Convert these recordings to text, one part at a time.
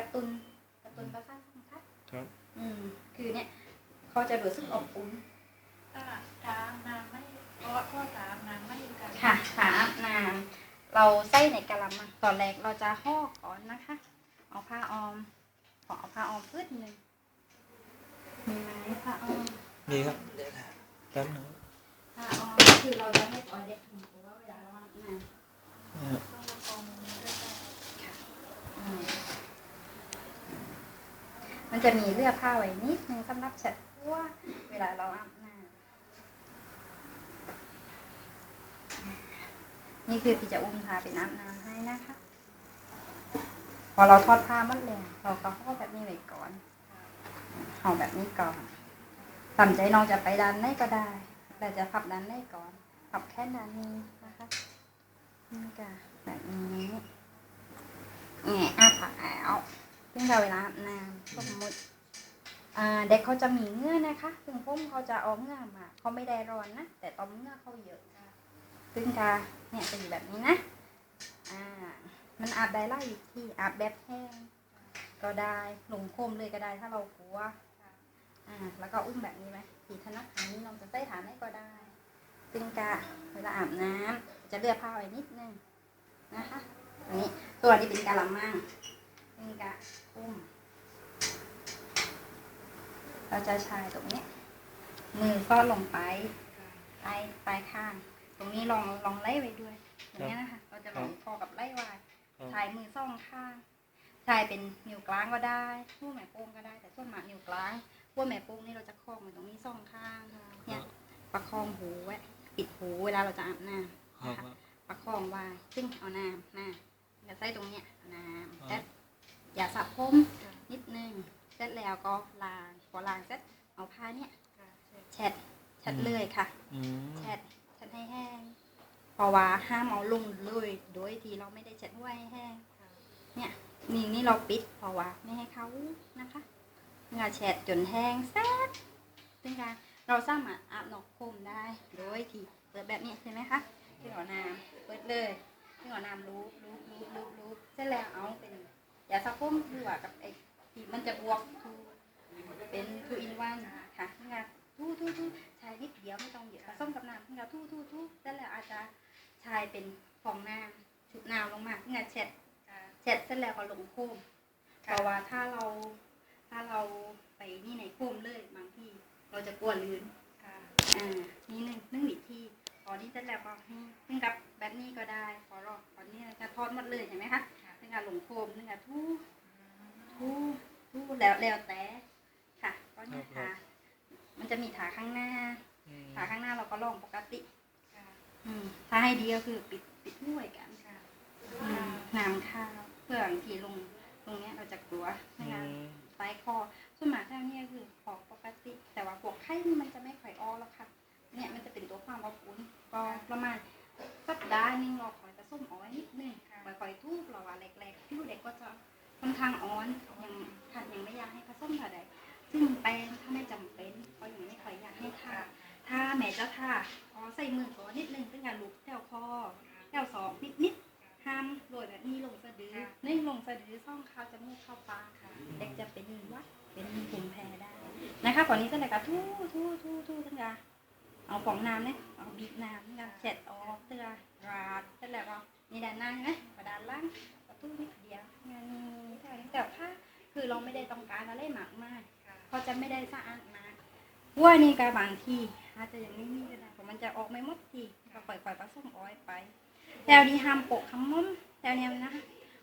ระตุ้นกระตุ้นประสาทสัมผัสครับ อืมคือเนี่ยเขาจะรู้สึกอบอุ่นถ้าถามน้ำไม่เพราะข้อถามน้ำไม่อยู่กันค่ะขาอาบน้ำเราใส่ในกะละมังตอนแรกเราจะห่อก่อนนะคะ เอาผ้าออม ขอเอาผ้าออมพืชหนึ่งมีไหมผ้าออมมีครับเดี๋ยวนะแป๊บนึงผ้าออมคือเราจะให้ตอนเด็กถึงตัวเวลาเราอาบน้ำ นะครับ ต้องมาฟองด้วยกัน อืม มันจะมีเลือกผ้าไว้นิดนึงสำหรับเช็ดตัวเวลาเราอาบน้ำนี่คือพี่จะอุ้มทาเป็นน้ำน้ำให้นะคะ พอเราทอดผ้าหมัดแล้วเราก็ห่อแบบนี้ไว้ก่อนห่อแบบนี้ก่อนตามใจน้องจะไปด้านไหนก็ได้ แต่จะพับด้านไหนก่อนพับแค่ด้านนี้นะคะนี่ก็แบบนี้แง่อาปากแล้วซึ่งเราเวลาอาบน้ำ เด็กเขาจะมีเงื่อนะคะซึ่งพุ่มเขาจะเอาเงื่อมาเขาไม่ได้ร้อนนะ แต่ตอมเงื่อเขาเยอะซึ่งกาเนี่ยจะอยู่แบบนี้นะ อ่า มันอาบได้ไล่ที่อาบแบบแห้งก็ได้หลงโคมเลยก็ได้ถ้าเรากลัว อ่า แล้วก็อุ้มแบบนี้ไหมสีถนัดอันนี้เราจะใส่ฐานได้ก็ได้ซึ่งกะเวลาอาบน้ำจะเลือกผ้าไว้นิดนึงนะคะอันนี้ตัวนี้เป็นกะละมังซึ่งกะอุ้ม เราจะชายตรงนี้มือก็ลงไปปลายปลายข้าง ตรงนี้ลองลองไล่ไว้ด้วยอย่างนี้ยนะคะ เราจะลองพอกับไล่ไว้ครับชายมือสองข้างชายเป็นนิ้วกลางก็ได้ผู้แม่โป้งก็ได้แต่ส่วนมากนิ้วกลางผู้แม่โป้งนี่เราจะคล้องมันตรงนี้สองข้างเนี่ยประคองหูไว้ปิดหูเวลาเราจะอาบน้ำครับนะคะประคองไว้ซึ่งเอาน้ำน้ำอย่าใส่ตรงเนี้ยเอาน้ำครับแต่อย่าสระผมนิดนึงเสร็จแล้วก็ล้างพอล้างเสร็จ เอาผ้าเนี่ยเช็ดเช็ดเลยค่ะอืมเช็ดเช็ดให้แห้งเพราะว่าห้ามเอาลงเลยโดยที่เราไม่ได้เช็ดไว้ให้แห้งเนี่ยนี่นี่เราปิดเพราะว่าไม่ให้เขานะคะงาแฉดจนแห้งแซ่บซึ่งการเราสามารถอาบนอกโคมได้โดยที่เปิดแบบนี้ใช่ไหมคะซึ่งเอาน้ำเปิดเลยซึ่งเอาน้ำรูปรูปรูปรูปรูปเสร็จแล้วเอาเป็นยาสระผมหรือว่ากับไอ้ที่มันจะบวกทูเป็นทูอินวัน ค่ะซึ่งการทูทูทูใช้นิดเดียวไม่ต้องเยอะผสมกับน้ำซึ่งการทูทูทูเสร็จแล้วอาจจะใช้เป็นฟองน้ำชุบน้ำลงมาซึ่งการเช็ดเสร็จเสร็จแล้วก็ลงโคมเพราะว่าถ้าเราถ้าเราไปนี่ในโคมเลยบางทีเราจะกลัวลื่นอ่านี่หนึ่งหนึ่งวิธีพอนี้เสร็จแล้วก็ให้ซึ่งกับแบบนี้ก็ได้พอรอตอนนี้จะทอดหมดเลยเห็นไหมคะซึ่งการลงโคมซึ่งการทูทูทูแล้วแล้วแต่ค่ะก็เนี่ยค่ะมัน จะมีถาข้างหน้าอืมขาข้างหน้าเราก็ลองปกติอืมถ้าให้ดีก็คือปิดปิดห้วยกันอืมน้ำข้าวเพื่อบางทีลงตรงเนี้ยเราจะกลัวอืไม่งั้นมปลายคอส่วนมากแล้วเนี่ยคือขอปกติ แต่ว่าพวกไข้นี่มันจะไม่ค่อยออกแล้วค่ะ เนี่ยมันจะเป็นตัวความอบอุ่นก็ประมาณสัปดาห์หนึงเราคอยผสมเออยนิดนึงค่อยๆทุบเราว่าแรกๆผิวเด็กก็จะค่อนข้างอ่อนยังค่ะยังไม่อยากให้ผสมเท่าใดซึ่งแป้งถ้าไม่จำเป็น ให้ทาถ้าแม่จะทาอ๋อใส่มือก่อนนิดนึงเป็นการลุกแถวคอแถวสองนิดนิดห้ามโดยแบบนี้ลงสะดือนี่ลงสะดือซ่องเข้าจมูกเข้าปากเด็กจะเป็นวัดเป็นภูมิแพ้ได้นะคะก่อนนี้ก็เลยก็ทู่ทู่ทู่ทู่ทั้งกาเอาฟองน้ำเนี่ยเอาบีบน้ำทั้งกาเช็ดออกเตือราดเสร็จแล้วก็นี่ด้านหน้าใช่ไหมกระดานล่างก็ทู่นิดเดียวงานนี้เท่านี้แต่ถ้าคือเราไม่ได้ต้องการอะไรมากมากเขาจะไม่ได้สะอาดมา ว่านี่ก็บางทีอาจจะยังไม่มีก็ได้เพราะมันจะออกไม่หมดทีก็ปล่อยปล่อยผสมอ้อยไปแถวนี้ห้ามโปะคำม้มแถวเนี้ยนะ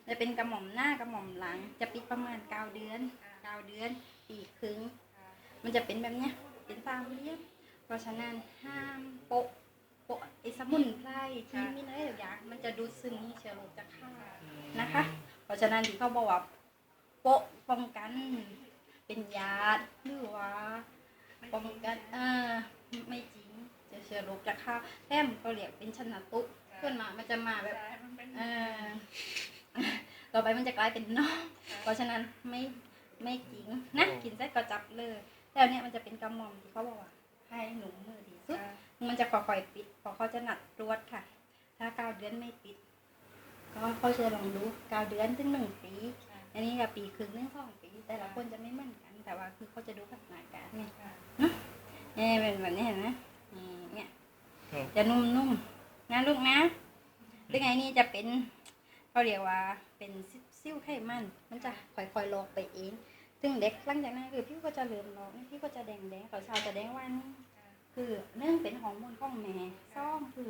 จะเป็นกระหม่อมหน้ากระหม่อมหลัง จะปิดประมาณเก้าเดือนเก้าเดือนปีครึ่งมันจะเป็นแบบเนี้ยเป็นตามเรียบเพราะฉะนั้นห้ามโปะโปะไอ้สมุนไพรที่มีอะไรอย่าง มันจะดูดซึมเชื้อโรคจากข้านะคะ เพราะฉะนั้นที่เขาบอกว่าโปะป้องกัน เป็นยาหรือว่า ป้องกันเออไม่จริงจะเชื้อโรคจะเข้าแต้มเขาเรียกเป็นชนะตุขึ้นมามันจะมาแบบเออต่อไปมันจะกลายเป็นนอกเพราะฉะนั้นไม่ไม่จริงนะกินเสร็จก็จับเลยแล้วเนี้ยมันจะเป็นกระหม่อมที่เขาบอกว่าให้หนุ่มมือดีสุดมันจะค่อยๆปิดเพราะเขาจะหนัดตรวจค่ะ ถ้าเก้าเดือนไม่ปิด ก็เขาจะลองดูเก้าเดือนถึงหนึ่งปี อันนี้จะปีครึ่งหนึงสองปี แต่ละคนจะไม่เหมือนกัน แต่ว่าคือเขาจะดูพัฒนาการเนี่ยค่ะเนี่ยเป็นแบบนี้เห็นไหมนี่เนี่ยครับจะนุ่มๆนะลูกนะซึ่งไอ้นี่จะเป็นเขาเรียกว่าเป็นซิ้วไขมัน มันจะค่อยๆลอกไปเองซึ่งเด็กหลังจากนั้นคือพี่ก็จะเริ่มลอกพี่ก็จะแดงแดงๆเขาชาวจะแดงวันคือเนื่องเป็นฮอร์โมนของแม่ซ่อมคือ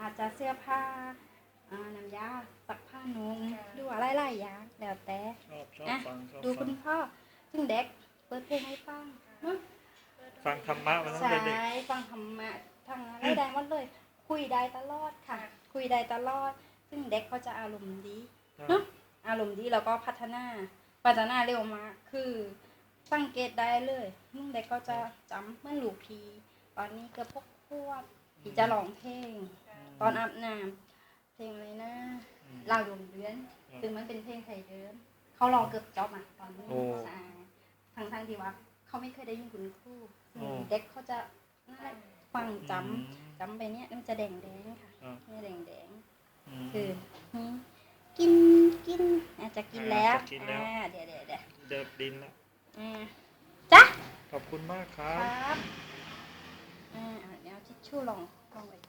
อาจจะเสื้อผ้าอ่าน้ำยาซักผ้านุ่มดูอะไรหลายๆอย่างแล้วแต่ชอบชอบอะฟังชอบดูฟัคุงณพ่อซึ่งเด็ก เปิดเพลงให้ฟังฟังธรรมะมาตั้งใช่แต่เด็ก ฟังธรรมะทางอะไรได้หมดเลย คุยได้ตลอดค่ะ คุยได้ตลอด ซึ่งเด็กเขาจะอารมณ์ดีเนอะอารมณ์ดีแล้วก็พัฒนา พัฒนาเร็วมากคือสังเกตได้เลยนุ่งเด็กก็จะจำเมื่อหลูกพีตอนนี้เกือบพวกพวกที่จะร้องเพลง ตอนอาบน้ำเพลงอะไรนะอืมลาวดวงเดือนอืมซึ่งมันเป็นเพลงไทยเดิมเขาลองเกือบจอบอะตอนนี้โอ้ใช่ ทางทางๆที่ว่า เขาไม่เคยได้ยินคุณครูซึ่งโอ้เด็กเขาจะนั่นแหละฟังจำอืมจำไปเนี้ยมันจะแดงแดงๆค่ะอ่าเนี่ยแดงแดงอืมๆคือหืมกินกินอาจจะกินแล้วอ่าจะกินแล้ว อ่าเดี๋ยวเดี๋ยวเดี๋ยวเดิบดินแล้วอ่าจ้ะขอบคุณมากครัคบ รับอ่าอ่าเดี๋ยวเอาทิชชู่ลองลองไว้ก่อน